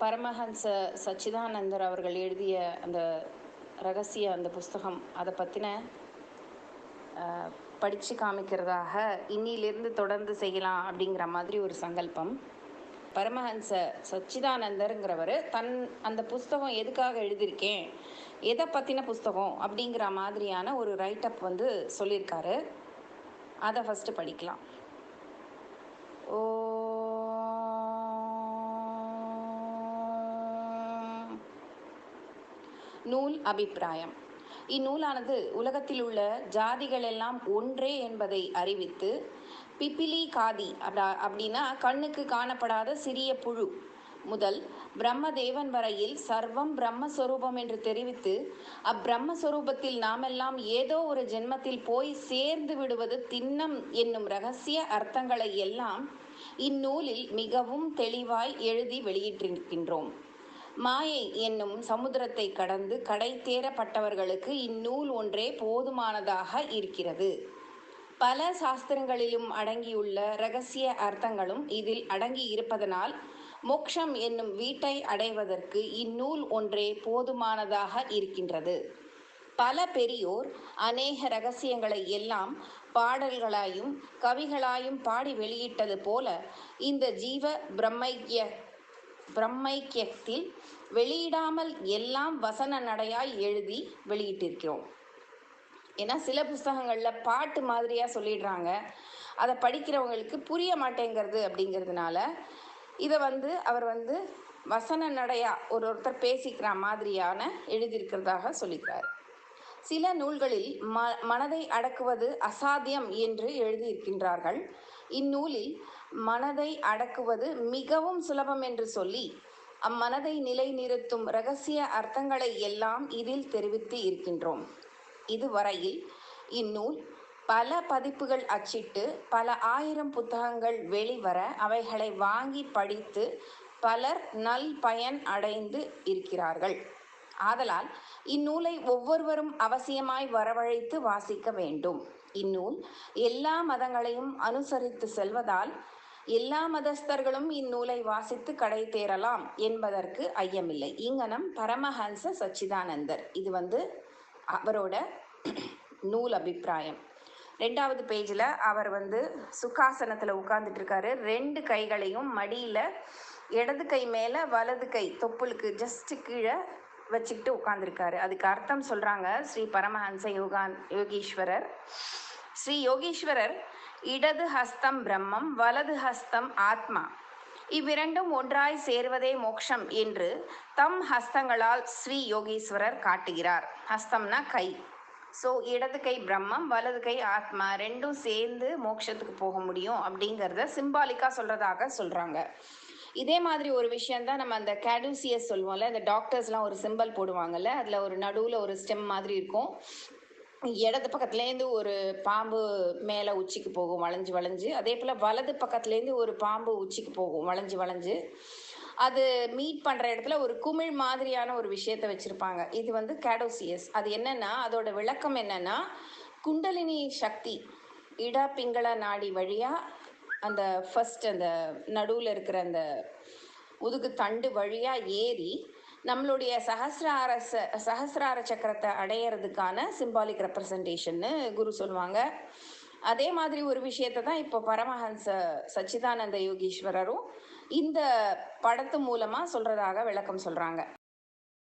பரமஹன்ச சச்சிதானந்தர் அவர்கள் எழுதிய அந்த ரகசிய அந்த புஸ்தகம் அதை பற்றின படித்து காமிக்கிறதாக இன்னிலிருந்து தொடர்ந்து செய்யலாம் அப்படிங்கிற மாதிரி ஒரு சங்கல்பம். பரமஹன்ச சச்சிதானந்தருங்கிறவர் தன் அந்த புஸ்தகம் எதுக்காக எழுதியிருக்கேன் எதை பற்றின புஸ்தகம் அப்படிங்கிற மாதிரியான ஒரு ரைட்டப் வந்து சொல்லியிருக்காரு. அதை ஃபஸ்ட்டு படிக்கலாம். ஓ நூல் அபிப்பிராயம். இந்நூலானது உலகத்தில் உள்ள ஜாதிகள் எல்லாம் ஒன்றே என்பதை அறிவித்து பிப்பிலி காதி அப்படின்னா அப்படின்னா கண்ணுக்கு காணப்படாத சிறிய புழு முதல் பிரம்மதேவன் வரையில் சர்வம் பிரம்மஸ்வரூபம் என்று தெரிவித்து அப்பிரம்மஸ்வரூபத்தில் நாமெல்லாம் ஏதோ ஒரு ஜென்மத்தில் போய் சேர்ந்து விடுவது திண்ணம் என்னும் ரகசிய அர்த்தங்களை எல்லாம் இந்நூலில் மிகவும் தெளிவாய் எழுதி வெளியிட்டிருக்கின்றோம். மாயை என்னும் சமுத்திரத்தை கடந்து கடை தேரப்பட்டவர்களுக்கு இந்நூல் ஒன்றே போதுமானதாக இருக்கிறது. பல சாஸ்திரங்களிலும் அடங்கியுள்ள ரகசிய அர்த்தங்களும் இதில் அடங்கி இருப்பதனால் மோக்ஷம் என்னும் வீட்டை அடைவதற்கு இந்நூல் ஒன்றே போதுமானதாக இருக்கின்றது. பல பெரியோர் அநேக ரகசியங்களை எல்லாம் பாடல்களாயும் கவிகளாயும் பாடி வெளியிட்டது போல இந்த ஜீவ பிரம்மைக்கிய பிரம்மைக்கியத்தில் வெளியிடாமல் எல்லாம் வசன நடையாய் எழுதி வெளியிட்டிருக்கிறோம். ஏன்னா சில புஸ்தகங்களில் பாட்டு மாதிரியாக சொல்லிடுறாங்க. அதை படிக்கிறவங்களுக்கு புரிய மாட்டேங்கிறது அப்படிங்கிறதுனால இதை வந்து அவர் வந்து வசன நடையாக ஒரு ஒருத்தர் பேசிக்கிற மாதிரியான எழுதியிருக்கிறதாக சொல்லிக்கிறார். சில நூல்களில் ம மனதை அடக்குவது அசாத்தியம் என்று எழுதியிருக்கின்றார்கள். இந்நூலில் மனதை அடக்குவது மிகவும் சுலபம் என்று சொல்லி அம்மனதை நிலைநிறுத்தும் ரகசிய அர்த்தங்களை எல்லாம் இதில் தெரிவித்து இருக்கின்றோம். இதுவரையில் இந்நூல் பல பதிப்புகள் அச்சிட்டு பல ஆயிரம் புத்தகங்கள் வெளிவர அவைகளை வாங்கி படித்து பலர் நல் பயன் அடைந்து இருக்கிறார்கள். ஆதலால் இந்நூலை ஒவ்வொருவரும் அவசியமாய் வரவழைத்து வாசிக்க வேண்டும். இந்நூல் எல்லா மதங்களையும் அனுசரித்து செல்வதால் எல்லா மதஸ்தர்களும் இந்நூலை வாசித்து கடை தேரலாம் என்பதற்கு ஐயமில்லை. இங்கனம் பரமஹன்ச சச்சிதானந்தர். இது வந்து அவரோட நூல் அபிப்பிராயம். ரெண்டாவது பேஜில் அவர் வந்து சுகாசனத்தில் உட்கார்ந்துட்டு இருக்காரு ரெண்டு கைகளையும் மடியில் இடது கை மேலே வலது கை தொப்புளுக்கு ஜஸ்ட்டு கீழே வச்சுக்கிட்டு உட்காந்துருக்காரு அதுக்கு அர்த்தம் சொல்கிறாங்க ஸ்ரீ பரமஹன்ச யோகான் யோகீஸ்வரர். ஸ்ரீ யோகீஸ்வரர் இடது ஹஸ்தம் பிரம்மம் வலது ஹஸ்தம் ஆத்மா. இவ்விரண்டும் ஒன்றாய் சேர்வதே மோக்ஷம் என்று தம் ஹஸ்தங்களால் ஸ்ரீ யோகீஸ்வரர் காட்டுகிறார். ஹஸ்தம்னா கை. ஸோ இடது கை பிரம்மம் வலது கை ஆத்மா ரெண்டும் சேர்ந்து மோட்சத்துக்கு போக முடியும் அப்படிங்கிறத சிம்பாலிக்காக சொல்கிறதாக சொல்கிறாங்க இதே மாதிரி ஒரு விஷயந்தான் நம்ம அந்த கேடூசியஸ் சொல்லுவோம்ல இந்த டாக்டர்ஸ்லாம் ஒரு சிம்பல் போடுவாங்கல்ல அதில் ஒரு நடுவில் ஒரு ஸ்டெம் மாதிரி இருக்கும். இடது பக்கத்துலேருந்து ஒரு பாம்பு மேலே உச்சிக்கு போகும் வளைஞ்சு வளைஞ்சு. அதே போல் வலது பக்கத்துலேருந்து ஒரு பாம்பு உச்சிக்கு போகும் வளைஞ்சு வளைஞ்சு. அது மீட் பண்ணுற இடத்துல ஒரு குமிழ் மாதிரியான ஒரு விஷயத்த வச்சுருப்பாங்க. இது வந்து கேடோசியஸ் அது என்னென்னா அதோட விளக்கம் என்னென்னா குண்டலினி சக்தி இட பிங்கள நாடி வழியாக அந்த ஃபஸ்ட் அந்த நடுவில் இருக்கிற அந்த முதுகு தண்டு வழியாக ஏறி நம்மளுடைய சஹசிரார சஹசிரார சக்கரத்தை அடையிறதுக்கான சிம்பாலிக் ரெப்ரசன்டேஷன்னு குரு சொல்லுவாங்க. அதே மாதிரி ஒரு விஷயத்தை தான் இப்போ பரமஹன்ச சச்சிதானந்த யோகீஸ்வரரும் இந்த படத்து மூலமாக சொல்கிறதாக விளக்கம் சொல்கிறாங்க